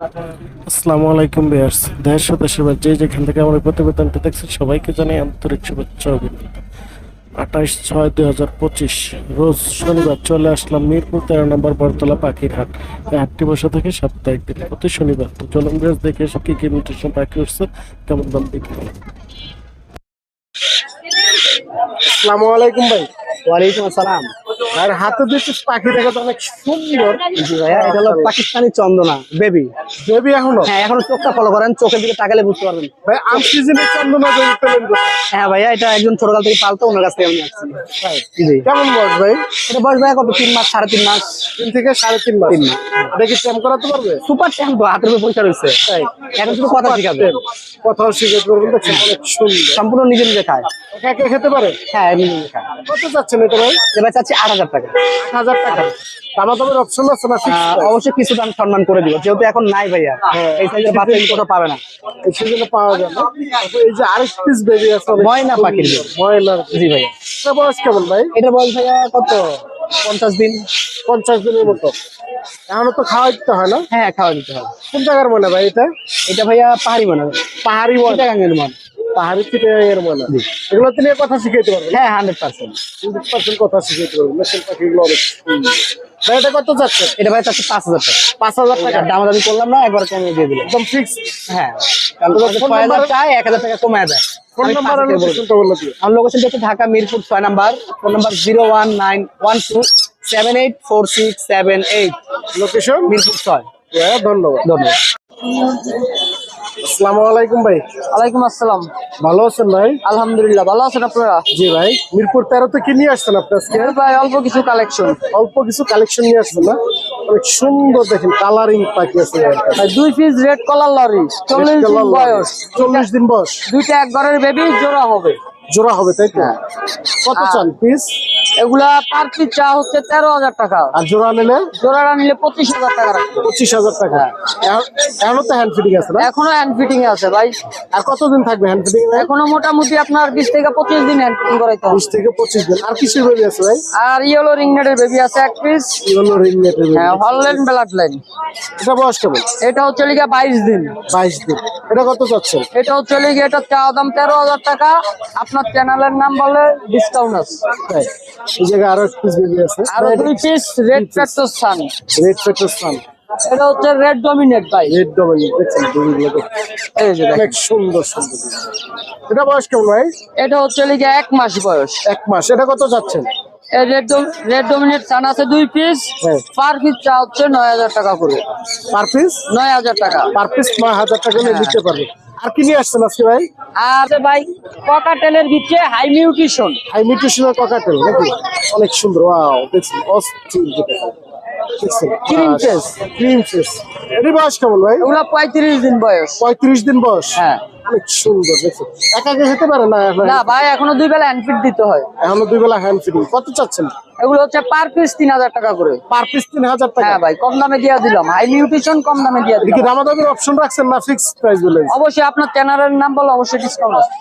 আসসালামু আলাইকুম বিয়ার্স দেশ দেশের যে যেখান থেকে আমার প্রতিবেদনটা দেখছেন, সবাইকে জানাই আন্তরিক শুভেচ্ছা অভিনন্দন। আঠাইশ ছয় দুই হাজার পঁচিশ, রোজ শনিবার চলে আসলাম মিরপুর তেরো নম্বর বরতলা পাখির হাট এই হাটটি বসে থেকে সাপ্তাহিক দিন। প্রতি শনিবার তো চলুন বিয়ার্স দেখে এসে কি কি ইমিটেশন পাখি উঠছে, কেমন দাম বিক্রি হয়। আসসালামু আলাইকুম ভাই। ওয়ালাইকুম আসসালাম। আর হাতে পাখি দেখা তো অনেক সুন্দর। ভাইয়া এটা হলো পাকিস্তানি চন্দনা বেবি দেবী এখনও? হ্যাঁ এখনও চোখটা ফলো করেন চোখের দিকে তাকালে বুঝতে পারবেন। ভাই আম সিজনে চন্দনা পেলেন হ্যাঁ ভাইয়া এটা একজন ছোটকাল থেকে পালতো ওনার কাছ থেকে আমি আসছি কেমন বয়স ভাই? এটা বয়স ভাইয়া কত? তিন মাস সাড়ে তিন মাস। তিন থেকে সাড়ে তিন মাস। তিন মাস। দেখি চ্যাম করাতে পারবে? সুপার ট্যাম্প তো হাতের উপর পয়সা রয়েছে এখন শুধু কথা শিখাবে। কথাও শিখাতে পারবেন দেখছেন অনেক সুন্দর। সম্পূর্ণ নিজে নিজে খায় একা খেতে পারে? হ্যাঁ নিজে নিজে খায় কত চাচ্ছেন এটা ভাই? এবার চাচ্ছি আট হাজার টাকা। আট হাজার টাকা। দামা অপশন আছে না? অবশ্যই কিছুটা আমি সম্মান করে দিব। যেহেতু এখন নাই ভাইয়া হ্যাঁ। এই সাইজের বাচ্চা কোথাও পাবে না। এই সিজনে পাওয়া যায় এই যে আরেক পিস বেবি আছে ময়না পাখির। জি ভাইয়া। এটা বয়স কেমন ভাই? এটা বয়স ভাইয়া কত? পঞ্চাশ দিন। পঞ্চাশ দিনের মতো। এখনও তো খাওয়া দিতে হয় না? হ্যাঁ খাওয়া দিতে হবে কোন জায়গার মনে ভাই এটা? এটা ভাইয়া পাহাড়ি মনে হয় পাহাড়ি মন পাহাড়ি মনে। এগুলো তিনি কথা শিখাইতে হ্যাঁ হান্ড্রেড পার্সেন্ট হান্ড্রেড পার্সেন্ট কথা শিখাইতে পারবেন। মেশিন পাখিগুলো অনেক ভাই এটা কত যাচ্ছে? এটা ভাই চাচ্ছে পাঁচ হাজার টাকা। পাঁচ হাজার টাকা? করলাম না একবার দিয়ে দিলাম। একদম ফিক্স হ্যাঁ কারণ ছয় হাজার চাই এক হাজার টাকা কমায় দেয় ফোন নাম্বার। লোকেশনটা হচ্ছে ঢাকা মিরপুর ছয় number. Phone number zero one nine one two seven eight four six seven eight location Mirpur ছয়। হ্যাঁ ধন্যবাদ। ধন্যবাদ। আসসালামু আলাইকুম ভাই। আসসালাম। ভালো আছেন ভাই? আলহামদুলিল্লাহ ভালো আছেন আপনারা? জি ভাই মিরপুর নিয়ে আসছেন আপনি আজকে? ভাই অল্প কিছু কালেকশন অল্প কিছু কালেকশন নিয়ে আসছেন না? অনেক সুন্দর দেখেন কালারিং পাখি আছে ভাই। দুই পিস রেড কলার লরি চল্লিশ দিন বয়স। চল্লিশ দিন বয়স। দুইটা এক ঘরের বেবি জোড়া হবে। জোড়া হবে তাই তো? কত আর- চান পিস এগুলা পার পিস চা হচ্ছে তেরো হাজার টাকা। আর জোড়া নিলে? জোড়াটা নিলে পঁচিশ হাজার টাকা পঁচিশ হাজার টাকা। এখন- এখনও তো হ্যান্ড ফিটিং আছে না? এখনও হ্যান্ড ফিটিং এ আছে ভাই। আর কতদিন থাকবে হ্যান্ড ফিটিং এখনও মোটামুটি আপনার বিশ থেকে পঁচিশ দিন হ্যান্ড ফিটিং করাইতে হবে। বিশ থেকে পঁচিশ দিন। আর কিসের বেবি আছে ভাই? আর ইয়েলো রিংনেটের বেবি আছে এক পিস ইয়েলো রিং নেটের হ্যাঁ হলল্যান্ড ব্লাড লাইন এটা বয়স কেমন? এটা হচ্ছে লিগে বাইশ দিন। বাইশ দিন। এটা কত চাচ্ছেন? এটা হচ্ছে লিগে এটা চা দাম তেরো হাজার টাকা। আপনার চ্যানেলের নাম বলে ডিসকাউন্ট আছে এই জায়গায় আরও পিস বেবি আছে। আর দুই piece red sun red petrol sun এটা হচ্ছে রেড ডমিনেট ভাই। রেড ডমিনেট দেখছেন বেবিগুলো দেখুন। এই যে অনেক সুন্দর সুন্দর। এটা বয়স কেমন ভাই? এটা হচ্ছে লিগে এক মাস বয়স। এক মাস। এটা কত যাচ্ছেন রেড রেড ডমিনেট আছে দুই পিস হ্যাঁ। পার পিস চা হচ্ছে নয় হাজার টাকা করে। পার পিস নয় হাজার টাকা। পার পিস নয় হাজার টাকা নিতে পারবে। আর কি নিয়ে আসছেন আজকে ভাই? আর ভাই ককাটেলের ভিতরে হাই হাই ককাটেল নাকি? অনেক সুন্দর ওয়াও অস্থির ক্রিম ফেস বয়স কেমন ভাই? দিন বয়স। পঁয়ত্রিশ দিন বয়স? হ্যাঁ। অনেক সুন্দর দেখছেন একা একা খেতে পারে না না ভাই এখনও দুই বেলা দিতে হয়। এখনও দুই বেলা হ্যান্ড ফিটিং কত চাচ্ছেন? এগুলো হচ্ছে পার পিস তিন হাজার টাকা করে। পার পিস তিন হাজার টাকা? হ্যাঁ ভাই কম দামে দিয়ে দিলাম। হাই নিউট্রিশন কম দামে দিয়ে অপশন রাখছেন না ফিক্সড প্রাইস বলে? অবশ্যই আপনার চ্যানেলের নাম বলে অবশ্যই ডিসকাউন্ট আছে।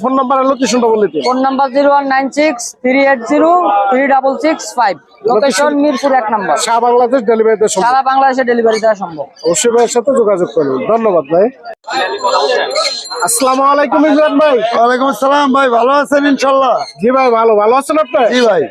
ফোন নাম্বার আর লোকেশনটা বলে দিন। Phone number zero one nine six three eight zero three double six five location Mirpur এক নাম্বার। শাহ বাংলাদেশ ডেলিভারিতে সম্ভব। সারা বাংলাদেশে ডেলিভারি দেওয়া সম্ভব। অবশ্যই ভাইয়ের সাথে যোগাযোগ করুন ধন্যবাদ ভাই। আসসালামু আলাইকুম ইমরান ভাই। ওয়ালাইকুম আসসালাম ভাই ভালো আছেন ইনশাল্লাহ জি ভাই ভালো। ভালো আছেন আপনি? জি ভাই।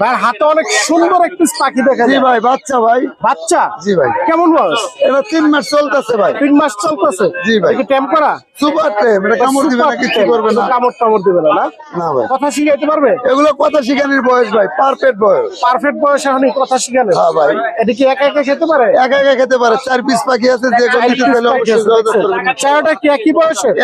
ভাই হাতে অনেক সুন্দর একটি পাখি দেখা জি ভাই বাচ্চা ভাই। বাচ্চা? জি ভাই। কেমন বয়স? এবার তিন মাস চলতেছে ভাই। তিন মাস চলতেছে? জি ভাই। কি টেম করা? সুপার টেম এটা কামড় দিবে না কিছু করবে না। কামড় টামড় দিবে না না? না ভাই। কথা শিখাইতে পারবে? এগুলো কথা শিখানির বয়স ভাই পারফেক্ট বয়স। পারফেক্ট বয়স কথা হ্যাঁ ভাই। এটা কি একা একা খেতে পারে? একা একা খেতে পারে। চার পিস পাখি আছে যে কোনো কিছু চারোটা কি একই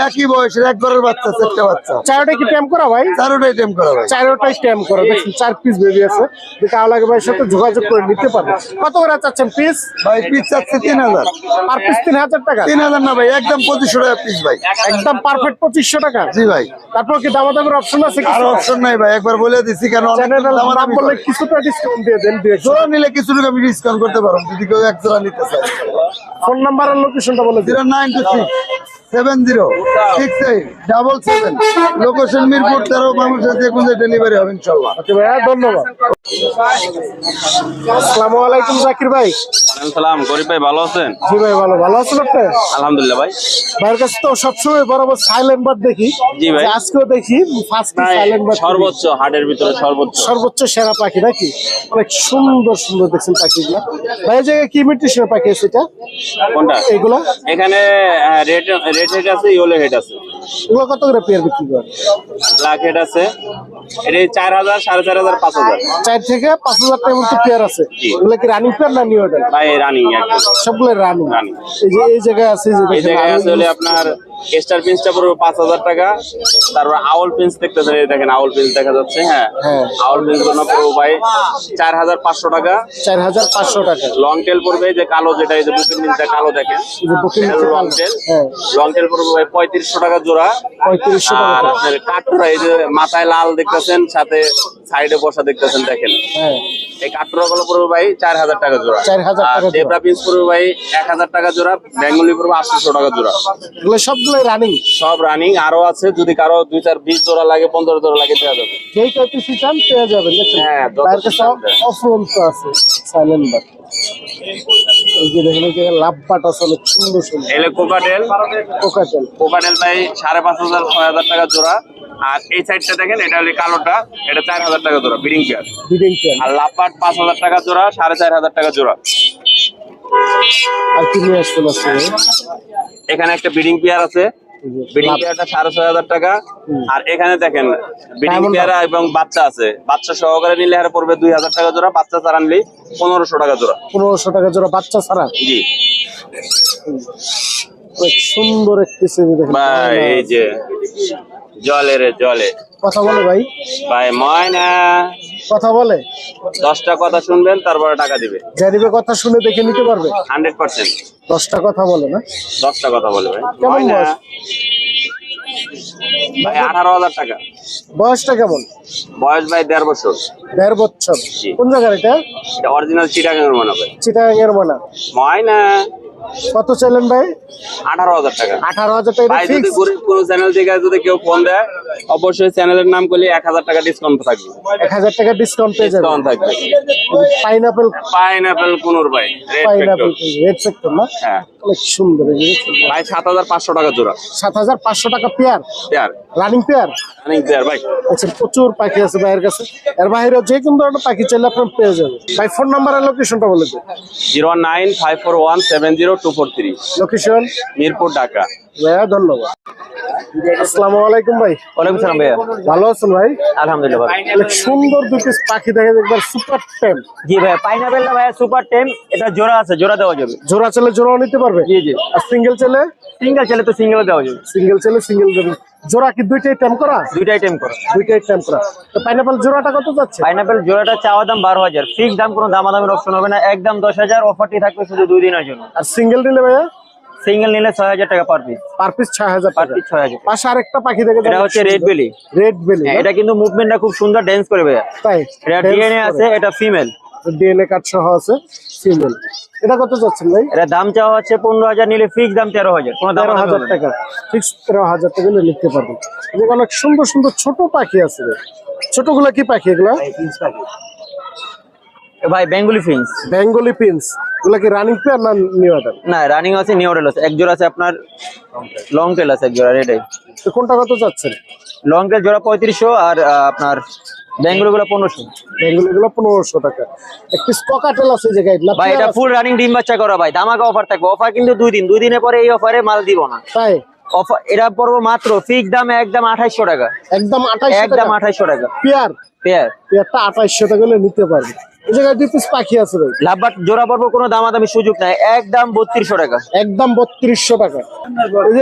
একই বয়সের বাচ্চা চারটা বাচ্চা। চারোটা কি করা ভাই? চারোটাই করা ভাই। চারোটাই করা। দেখুন চার পিস বেবি আছে। যেটা আলাদা ভাইয়ের সাথে যোগাযোগ করে নিতে পারবে। কত করে চাচ্ছেন পিস ভাই পিস চাচ্ছে তিন হাজার। পার পিস তিন হাজার টাকা? তিন হাজার না ভাই একদম পঁচিশশো টাকা পিস ভাই। একদম পারফেক্ট পঁচিশশো টাকা। জি ভাই। তারপর কি দামাদামের অপশন আছে আর অপশন নাই ভাই একবার বলে দিচ্ছি কেন অনেক চ্যানেল বললে কিছুটা ডিসকাউন্ট দিয়ে দেন জোড়া নিলে কিছু টাকা আমি ডিসকাউন্ট করতে পারব যদি কেউ এক জোড়া নিতে চাই ফোন নাম্বার আর লোকেশনটা বলে zero nine two six. Seven zero six eight double seven location Mirpur তেরো বাংলাদেশ যে কোনো ডেলিভারি হবে ইনশাল্লাহ ওকে ভাইয়া ধন্যবাদ। আসসালামু আলাইকুম জাকির ভাই। সালাম গরিব ভাই ভালো আছেন? জি ভাই ভালো। ভালো আছেন আপনি? আলহামদুলিল্লাহ ভাই। ভাইয়ের কাছে তো সবসময় বরাবর সাইলেন্ট দেখি। জি ভাই। আজকেও দেখি ফার্স্ট সাইলেন্ট সর্বোচ্চ হাটের ভিতরে সর্বোচ্চ। সর্বোচ্চ সেরা পাখি নাকি? অনেক সুন্দর সুন্দর দেখছেন পাখিগুলো। ভাই জায়গায় কি মিউটেশনের পাখি আছে এটা? কোনটা? এগুলো? এখানে রেড রেড হেড আছে ইয়েলো হেড আছে। এগুলো কত করে পেয়ার বিক্রি করে? ব্ল্যাক হেড আছে। এটা চার হাজার সাড়ে চার হাজার পাঁচ হাজার। চার থেকে পাঁচ হাজার টাকার মতো পেয়ার আছে। এগুলো কি রানিং পেয়ার না নিউ অর্ডার ভাই রানিং সবগুলো রানিং। এই যে এই জায়গায় আছে এই জায়গায় আছে হলে আপনার স্টার পিন্সটা পড়বে পাঁচ হাজার টাকা। তারপর আউল পিন্স দেখতেছেন এই দেখেন আউল পিন্স দেখা যাচ্ছে হ্যাঁ। আউল পিন্সগুলো পড়বে ভাই চার হাজার পাঁচশো টাকা। চার হাজার পাঁচশো টাকা। লং টেল পড়বে এই যে কালো যেটা এই যে বুকের নিচে কালো দেখেন লং টেল। লং টেল পড়বে ভাই পঁয়ত্রিশশো টাকা জোড়া। পঁয়ত্রিশশো টাকা। আর। আপনার কাঠুরা এই যে মাথায় লাল দেখতেছেন সাথে সাইডে বসা দেখতেছেন দেখেন। হ্যাঁ। এই কাটরা গুলো পড়বে ভাই চার হাজার টাকা জোড়া। 4,000 টাকা আর জোড়া। জেব্রা পিস পড়বে ভাই এক হাজার টাকা জোড়া বেঙ্গলি পড়বে আটশো টাকা জোড়া। এগুলো সবগুলো রানিং সব রানিং আরও আছে যদি কারও দুই চার বিশ জোড়া লাগে পনেরো জোড়া লাগে দেওয়া যাবে। যেই পেয়ে যাবেন হ্যাঁ, অফরন্ত আছে সাইলেন্ট এই যে দেখেন এই জায়গায় লাভ বাট আছে অনেক সুন্দর সুন্দর। এলে কোকাটেল। কোকাটেল। কোকাটেল ভাই সাড়ে পাঁচ হাজার ছয় হাজার টাকা জোড়া। আর এই সাইডটা দেখেন এটা হলো কালোটা এটা চার হাজার টাকা জোড়া বিডিং পেয়ার বিডিং পেয়ার আর লাপাট পাঁচ হাজার টাকা জোড়া সাড়ে চার হাজার টাকা জোড়া। আর কি নিয়ে আসছেন এখানে একটা বিডিং পেয়ার আছে। বিডিং পেয়ারটা সাড়ে ছয় হাজার টাকা। আর এখানে দেখেন বিডিং পেয়ারা এবং বাচ্চা আছে। বাচ্চা সহকারে নিলে হারে পড়বে দুই হাজার টাকা জোড়া বাচ্চা ছাড়া নিলে পনেরোশো টাকা জোড়া। পনেরোশো টাকা জোড়া বাচ্চা ছাড়া? জি। সুন্দর একটি ভাই এই যে জলে রে জলে। কথা বলে ভাই। ভাই ময়না। কথা বলে? দশটা কথা শুনবেন তারপরে টাকা দিবে। জারিবে কথা শুনে দেখে নিতে পারবে। Hundred percent. দশটা কথা বলে না? দশটা কথা বলে ভাই। কেমন বয়স? ভাই আঠারো হাজার টাকা। বয়সটা কেমন? বয়স ভাই দেড় বছর। দেড় বছর। কোন জায়গার এটা? অরিজিনাল মনে হয়। চিটাগাং এর মানা কত চাইলেন ভাই? আঠারো হাজার টাকা। আঠারো হাজার টাকা যদি ফিক্স গরিব কোনো চ্যানেল থেকে যদি কেউ ফোন দেয় অবশ্যই চ্যানেলের নাম করলে এক হাজার টাকা ডিসকাউন্ট থাকবে। এক হাজার টাকা ডিসকাউন্ট পেয়ে ডিসকাউন্ট থাকবে। পাইনাপেল পাইনাপেল কুনুর ভাই রেড পাইনাপেল রেড সেক্টর না? হ্যাঁ। অনেক সুন্দর যে দেখছেন। ভাই সাত হাজার পাঁচশো টাকা জোড়া। সাত হাজার পাঁচশো টাকা pair pair running pair running pair ভাই। আচ্ছা প্রচুর পাখি আছে ভাইয়ের কাছে। এর বাইরে যে কোনো ধরনের পাখি চাইলে আপনার পেয়ে যাবেন। ভাই ফোন নাম্বার আর লোকেশনটা বলে দিন। Zero nine five four one seven zero two four three location Mirpur Dhaka. ভাইয়া ধন্যবাদ। আসসালামু আলাইকুম ভাই। ওয়ালাইকুম সালাম ভাইয়া। ভালো আছেন ভাই? আলহামদুলিল্লাহ ভালো। সুন্দর দুটি পাখি দেখা যায় একবার সুপার টেম। জি ভাইয়া পাইনাপেলটা ভাইয়া সুপার টেম এটা জোড়া আছে জোড়া দেওয়া যাবে। জোড়া চাইলে জোড়াও নিতে পারবে? জি জি। আর সিঙ্গেল চাইলে সিঙ্গেল চাইলে তো সিঙ্গেল দেওয়া যাবে। সিঙ্গেল চাইলে সিঙ্গেল দেবে জোড়া কি দুইটাই টেম করা? দুইটাই টেম করো। দুইটাই টেম করা। তো পাইনাপেল জোড়াটা কত যাচ্ছে? পাইনাপেল জোড়াটা চাওয়া দাম বারো হাজার। ফিক্স দাম কোনো দামাদামের অপশন হবে না। একদম দশ হাজার অফারটি থাকবে শুধু দুই দিনের জন্য। আর সিঙ্গেল নিলে ভাইয়া? সিঙ্গেল নিলে ছয় হাজার টাকা পার পিস পার পিস ছয় হাজার পার পিস ছয় হাজার পাশে আরেকটা পাখি দেখে এটা হচ্ছে রেড বেলি রেড বেলি এটা কিন্তু মুভমেন্টটা খুব সুন্দর ড্যান্স করে ভাইয়া। তাই? এটা ডিএনএ আছে এটা ফিমেল ডিএনএ কার্ড সহ আছে সিঙ্গেল এটা কত যাচ্ছেন ভাই? এটা দাম চাওয়া হচ্ছে পনেরো হাজার নিলে ফিক্স দাম তেরো হাজার। কোনো দাম তেরো হাজার টাকা। ফিক্স তেরো হাজার টাকা নিয়ে লিখতে পারবেন। অনেক সুন্দর সুন্দর ছোট পাখি আছে। ছোটগুলা কি পাখি এগুলা? ভাই বেঙ্গলি ফিন্স বেঙ্গলি পিন্স এগুলা কি রানিং পেয়ার না নিউ অর্ডার না রানিং আছে নিউ মডেল আছে। এক জোড়া আছে আপনার লং টেল আছে এক জোড়া রেডাই তো কোনটা কত যাচ্ছেন লং টেল জোড়া পঁয়ত্রিশশো আর আপনার বেঙ্গলি গুলো পনেরোশো। বেঙ্গলি গুলো পনেরোশো টাকা। একটি স্ককাটেল আছে যে গাইড ভাই এটা ফুল রানিং ডিম বাচ্চা করা ভাই। দামাকা অফার থাকবে। অফার কিন্তু দুই দিন। দুই দিনের পরে এই অফারে মাল দিব না। তাই? অফার এটা পড়ব মাত্র ফিক্স দাম একদম আঠাইশশো টাকা। একদম আঠাইশো একদম আঠাইশশো টাকা। পেয়ার পেয়ার পেয়ারটা আঠাইশো টাকা হলে নিতে পারবে। এই জায়গায় দুই পিস পাখি আছে ভাই। লাভবাট জোড়া কোনো দামাদামি সুযোগ নাই। একদম বত্রিশশো টাকা। একদম বত্রিশশো টাকা।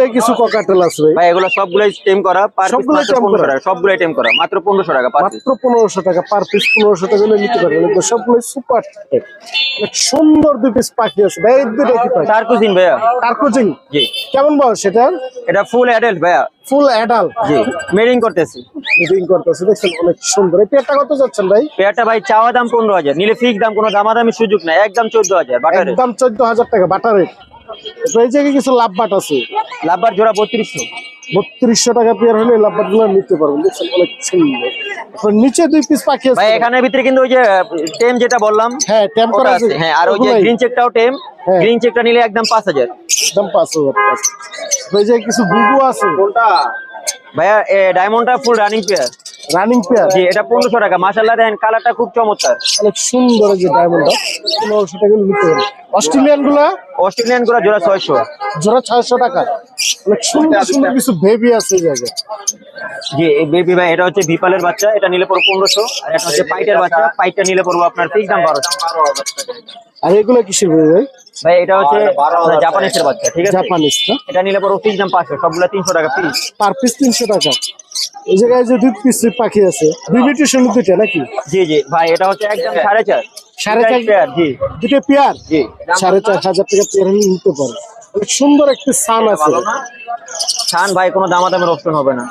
এই কিছু ককাটেল আছে ভাই। ভাই এগুলো সবগুলাই টেম করা সবগুলাই টেম করা? টাকা সবগুলাই টেম করা মাত্র পনেরোশো টাকা মাত্র পনেরোশো টাকা পার পিস পনেরোশো টাকা নিতে পারবেন। এগুলো সুপার সুন্দর দুই পিস পাখি আছে। ভাই দুটো কি পাখি? ভাইয়া। জি। কেমন বয়স এটা? এটা ফুল অ্যাডাল্ট ভাইয়া। ফুল অ্যাডাল জি। মেডিং করতেছি। মিটিং করতেছে। দেখছেন অনেক সুন্দর। এই পেয়ারটা কত যাচ্ছেন ভাই? পেয়ারটা ভাই চাওয়া দাম পনেরো হাজার। নিলে ফিক্স দাম কোনো দামাদামি সুযোগ নাই। একদম চোদ্দ হাজার বাটারে একদম চোদ্দ হাজার টাকা বাটার রেট এই জায়গায় কিছু লাভ বাট আছে। লাভবার জোড়া বত্রিশশো। বত্রিশশো টাকা পেয়ার হলে লাভবারগুলো নিতে পারবেন দেখছেন অনেক সুন্দর। নিচে দুই পিস পাখি আছে। ভাই এখানের ভিতরে কিন্তু ওই যে টেম যেটা বললাম হ্যাঁ ট্যাম্প করা আছে। হ্যাঁ আর ওই যে গ্রিন চেকটাও টেম হ্যাঁ। গ্রিন চেকটা নিলে একদম পাঁচ হাজার। দাম পাঁচ হাজার যে কিছু গুগু আছে। ভাইয়া ডায়মন্ডটা full running pair running pair জি এটা পনেরোশো টাকা। মাশাআল্লাহ দেখেন কালারটা খুব চমৎকার। অনেক সুন্দর এই যে ডায়মন্ডটা 1500 টাকা নিতে পারেন অস্ট্রেলিয়ানগুলা অস্ট্রেলিয়ানগুলা জোড়া ছয়শো। জোড়া ছয়শো টাকা। সুন্দর সুন্দর কিছু বেবি আছে এই জায়গায়। জি এই বেবি ভাই এটা হচ্ছে ভিপালের বাচ্চা এটা নিলে পড়ব পনেরোশো। আর এটা হচ্ছে পাইটের বাচ্চা পাইটটা নিলে পড়ব আপনার ফিক্স দাম বারোশো। আর এগুলো কিসের বেবি ভাই? ভাই এটা হচ্ছে জাপানিসের বাচ্চা ঠিক আছে? এটা নিলে পড়ব ফিক্স দাম পাঁচশো সবগুলো তিনশো টাকা পিস পার পিস তিনশো টাকা। এই জায়গায় যে দুই পিস পাখি আছে দুইটা নাকি? জি জি। ভাই এটা হচ্ছে একদম সাড়ে চার। সাড়ে চার দুটো পেয়ার সাড়ে চার হাজার টাকা পেয়ার হলে নিতে পারে অনেক সুন্দর একটি সান আছে। ছান ভাই কোনো দামাদামের অপশন হবে না।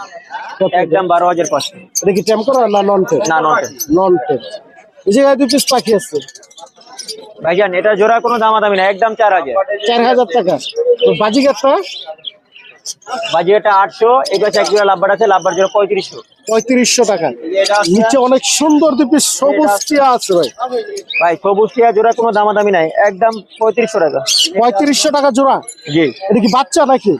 একদম বারো হাজার পাঁচশো। এটা কি টেম করা না নন টেম না নট নন টেম এই জায়গায় দুই পিস পাখি আছে। ভাইজান এটা জোড়া কোনো দামাদামি না একদম চার হাজার। চার হাজার টাকা। তো বাজিগারটা? বাজি এটা আটশো এই পাশে এক জোড়া লাভবার আছে লাভবার জোড়া পঁয়ত্রিশশো। পঁয়ত্রিশশো টাকা। নিচে অনেক সুন্দর দুই সবুজ টিয়া আছে ভাই। ভাই সবুজ টিয়া জোড়া কোনো দামাদামি নাই। একদম পঁয়ত্রিশশো টাকা। পঁয়ত্রিশশো টাকা জোড়া? জি। এটা কি বাচ্চা নাকি?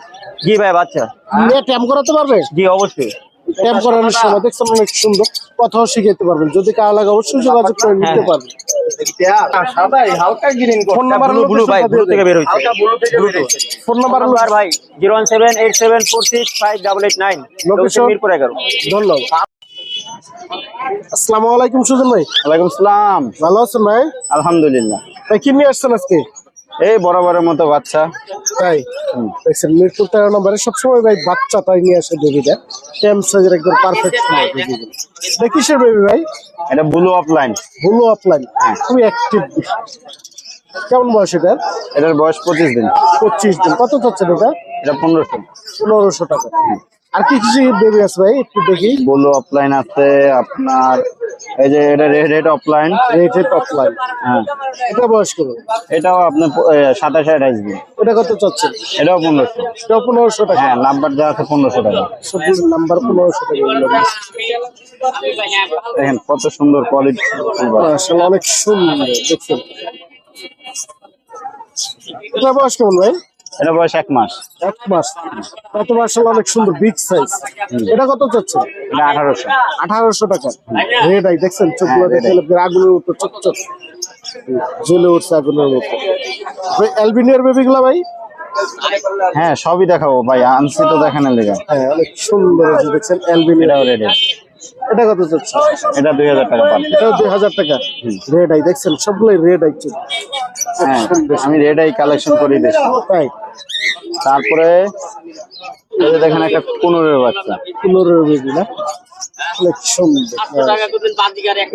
জি ভাই বাচ্চা। নিয়ে ট্যাম করাতে পারবে? জি অবশ্যই। ট্যাম করানোর সময় দেখছেন অনেক সুন্দর কথাও শিখাইতে পারবেন। যদি কারও লাগে অবশ্যই যোগাযোগ করে নিতে হ্যাঁ। পারবেন। হালকা ফোন নাম্বার ব্লু ব্লু ভাই ব্লু থেকে বের হয়েছে ফোন নাম্বার নাম্বার ভাই zero one seven eight seven four six five double eight nine Location? Mirpur এগারো। ধন্যবাদ। আসসালামু আলাইকুম সুজন ভাই। ওয়ালাইকুম ভালো আছেন ভাই? আলহামদুলিল্লাহ। ভাই কি নিয়ে আসছেন আজকে? এই বরাবরের মতো বাচ্চা। তাই? দেখছেন মিরপুর তেরো নম্বরে সবসময় ভাই বাচ্চা তাই নিয়ে আসে বেবিটা টেম সাইজের একদম পারফেক্ট কিসের বেবি ভাই? এটা ব্লু অফলাইন ব্লু অফলাইন খুবই অ্যাক্টিভ কেমন বয়স এটা? এটার বয়স পঁচিশ দিন। পঁচিশ দিন। কত চাচ্ছেন এটা? এটা পনেরোশো। পনেরোশো টাকা। আর কি কিছু বেবি আছে ভাই? একটু দেখি। ব্লু অফলাইন আছে আপনার এই যে এটা red red offline rated offline হ্যাঁ। এটা বয়স করুন এটাও আপনার সাতাশ আঠাইশ দিন। এটা কত চাচ্ছেন এটাও পনেরোশো। এটা পনেরোশো টাকা। হ্যাঁ নাম্বার যা আছে পনেরোশো টাকা। সবুজ নাম্বার পনেরোশো টাকা দেখেন কত সুন্দর কোয়ালিটি আসলে অনেক সুন্দর দেখছেন এটা বয়স কেমন ভাই? এটা বয়স এক মাস। এক মাস। কত মাসাল অনেক সুন্দর বিগ সাইজ। এটা কত চাচ্ছে? এটা আঠারোশো। আঠারোশো টাকা। রেড আই দেখছেন চোখগুলো দেখে আগুনের মতো চকচক। জ্বলে উঠছে আগুনের মতো। অ্যালবিনিয়ার বেবিগুলা ভাই? হ্যাঁ সবই দেখাবো ভাই আনছি তো দেখানোর লেগে। হ্যাঁ অনেক সুন্দর দেখছেন অ্যালবিনিয়ার। রেডি এটা কত চাচ্ছে এটা দুই হাজার টাকা এটা দুই হাজার টাকা। রেড আই দেখছেন? সবগুলোই রেড আই হ্যাঁ আমি রেডাই কালেকশন করি বেশি তাই? তারপরে এই দেখেন একটা কুনুরের বাচ্চা। কুনুরের বেবি না? অনেক সুন্দর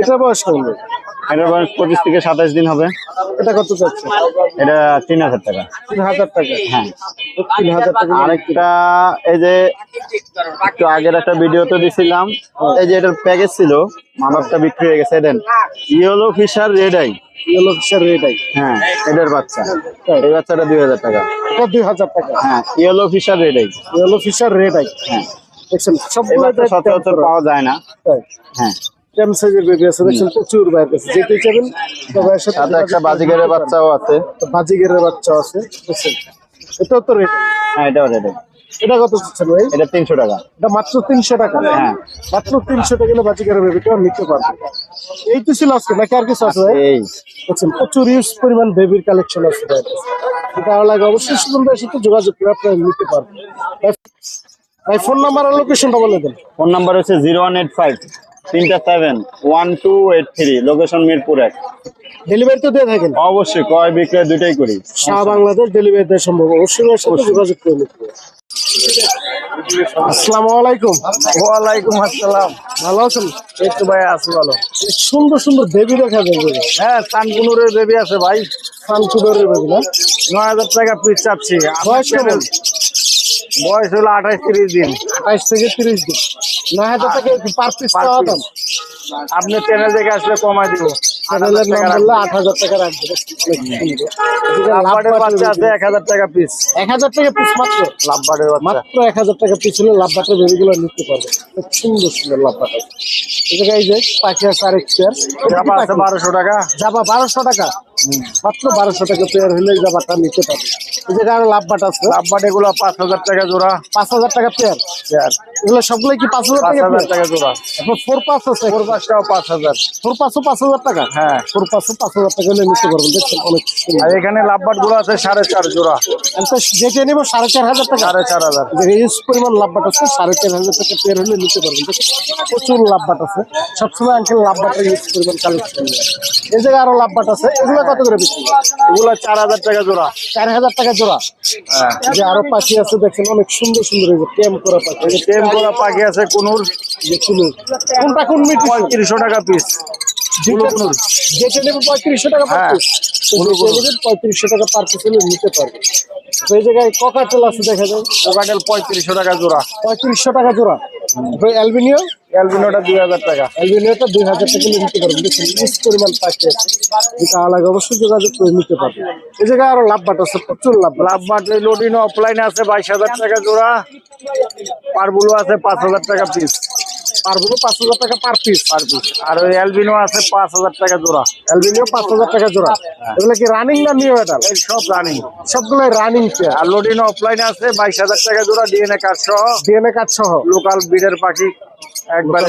এটা বয়স। কেমন ভাই? এটার বয়স পঁচিশ থেকে সাতাশ দিন হবে। এটা কত চাচ্ছে? এটা তিন হাজার টাকা। তিন হাজার টাকা। হ্যাঁ। তিন হাজার টাকা। আরেকটা এই যে একটু আগের একটা ভিডিওতে দিছিলাম এই যে এটার প্যাকেজ ছিল মানবটা বিক্রি হয়ে গেছে দেন yellow fisher red eye yellow fisher red eye হ্যাঁ এটার বাচ্চা। এই বাচ্চাটা দুই হাজার টাকা। এটা দুই হাজার টাকা। হ্যাঁ yellow fisher red eye yellow fisher red eye হ্যাঁ। দেখছেন সবগুলো সচরাচর পাওয়া যায় না। হ্যাঁ। টেম সাইজের বেবি আছে দেখছেন প্রচুর বাইর আছে। যেতে চাবেন তবে সাথে সাথে একটা বাজিগারের বাচ্চাও আছে। বাজিগেরের বাচ্চা আছে দেখছেন? এটাও তো রেড হ্যাঁ এটাও এটা কত চাচ্ছেন ভাই? এটা তিনশো টাকা। এটা মাত্র তিনশো টাকা হ্যাঁ। মাত্র তিনশো টাকা বেবিটা নিতে পারবে। এই তো ছিল আজকে নাকি আর কিছু আছে ভাই? প্রচুর ইউজ পরিমাণ বেবির কালেকশন আছে। এটা লাগে অবশ্যই সুন্দর সাথে যোগাযোগ করে আপনারা নিতে পারবেন। ভাই- ফোন নাম্বার আর লোকেশনটা বলে দেন। ফোন নাম্বার হচ্ছে জিরো ওয়ান এইট ফাইভ তিনটা seven one two eight three location Mirpur এক। ডেলিভারি তো দিয়ে থাকেন। অবশ্যই ক্রয় বিক্রয় দুটাই করি। সারা বাংলাদেশ ডেলিভারি দেওয়া সম্ভব। অবশ্যই যোগাযোগ করে নিতে। আসসালামু আলাইকুম। ওয়ালাইকুম আসসালাম। ভালো আছেন? এই তো ভাই আছি ভালো। সুন্দর সুন্দর বেবি দেখা যায় যে। হ্যাঁ সানকুনুরের বেবি আছে ভাই। সানকুডারের বেবি না? নয় হাজার টাকা পিস চাচ্ছি। বয়স বয়স হলো আঠাশ তিরিশ দিন। আঠাইশ থেকে তিরিশ দিন। নয় হাজার টাকা পার পিস পাওয়া দাম? আপনি চ্যানেল থেকে আসলে কমাই দিব। চ্যানেলের নাম বললে আট হাজার টাকা রাখবে। লাভবার্ডের বাচ্চা আছে এক হাজার টাকা পিস এক হাজার টাকা পিস মাত্র? এক হাজার টাকা পিস হলে বেবিগুলো নিতে পারবে। খুব সুন্দর এই যে পাখি আছে আরেক পেয়ার জামা আছে বারোশো টাকা। জাবা বারোশো টাকা? মাত্র বারোশো টাকা পেয়ার হলে জাবাটা নিতে পারবে। এই জায়গায় আরও লাভ বাটা আছে। লাভবার্ড এগুলো পাঁচ হাজার টাকা জোড়া। পাঁচ হাজার টাকা পেয়ার এগুলো সবগুলোই কি পাঁচ হাজার পাঁচ টাকা হাজার টাকা জোড়া। ফোর পাঁচ আছে। ফোর পাঁচটাও পাঁচ হাজার। ফোর পাঁচও পাঁচ হাজার টাকা? হ্যাঁ। ফোর পাঁচও পাঁচ হাজার টাকা হলে নিতে পারবেন। দেখছেন অনেক আর এখানে লাভবার্ডগুলো আছে সাড়ে চার জোড়া। তো যেটা নেব সাড়ে চার হাজার টাকা। সাড়ে চার হাজার। ইউজ পরিমাণ লাভবাট আছে সাড়ে চার হাজার টাকা পেয়ার হলে নিতে পারবেন। প্রচুর লাভবাট আছে। সবসময় আঙ্কেল লাভবাটের ইউজ পরিমাণ কালেকশন এই জায়গায় আরও লাভবাট আছে। এগুলো কত করে বিক্রি? এগুলো চার হাজার টাকা জোড়া। চার হাজার টাকা জোড়া। হ্যাঁ। যে আরও পাখি আছে অনেক সুন্দর সুন্দর এই যে টেম করা পাখি। এই যে করা পাখি আছে কুনুর। যে। কোনটা কোন মিট? পঁয়ত্রিশশো টাকা পিস যেটা নেবে পঁয়ত্রিশশো টাকা পার হ্যাঁ। পিস পঁয়ত্রিশশো টাকা পার পিস নিতে পারবে। এই জায়গায় ককাটেল আছে দেখা যায়। পোকাটেল পঁয়ত্রিশশো টাকা জোড়া। পঁয়ত্রিশশো টাকা জোড়া। অ্যালবিনিও? অ্যালবিনোটা দুই হাজার টাকা। অ্যালবিনিওটা দুই হাজার টাকা নিতে পারবেন। দেখুন ইস পরিমাণ পাখি আছে যেটা আলাদা অবশ্যই যোগাযোগ করে নিতে পারবে এই জায়গায় আরও লাভ বাট আছে প্রচুর লাভ লোডিনো অফলাইনে আছে। বাইশ হাজার টাকা জোড়া। পারবুলো আছে পাঁচ হাজার টাকা পিস পারগুলো পাঁচ হাজার টাকা পার পিস পার পিস আর ওই অ্যালবিনো আছে পাঁচ হাজার টাকা জোড়া। অ্যালবিনিও পাঁচ হাজার টাকা জোড়া। এগুলো কি রানিং না নিউ এটা সব রানিং সবগুলোই রানিং আর লোডিনো অফলাইনে আছে বাইশ হাজার টাকা জোড়া ডিএনএ কার্ড সহ। ডিএনএ কার্ড সহ। লোকাল ব্রিডের পাখি একবারে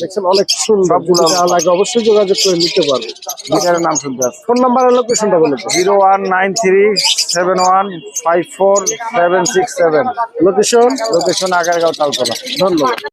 দেখছেন অনেক সুন্দর। লাগে অবশ্যই যোগাযোগ করে নিতে পারবে। নাম শুনতে আছে ফোন নাম্বার আর লোকেশনটা বলে zero one nine three seven one five four seven six seven. Location location Agargaon Taltola. ধন্যবাদ।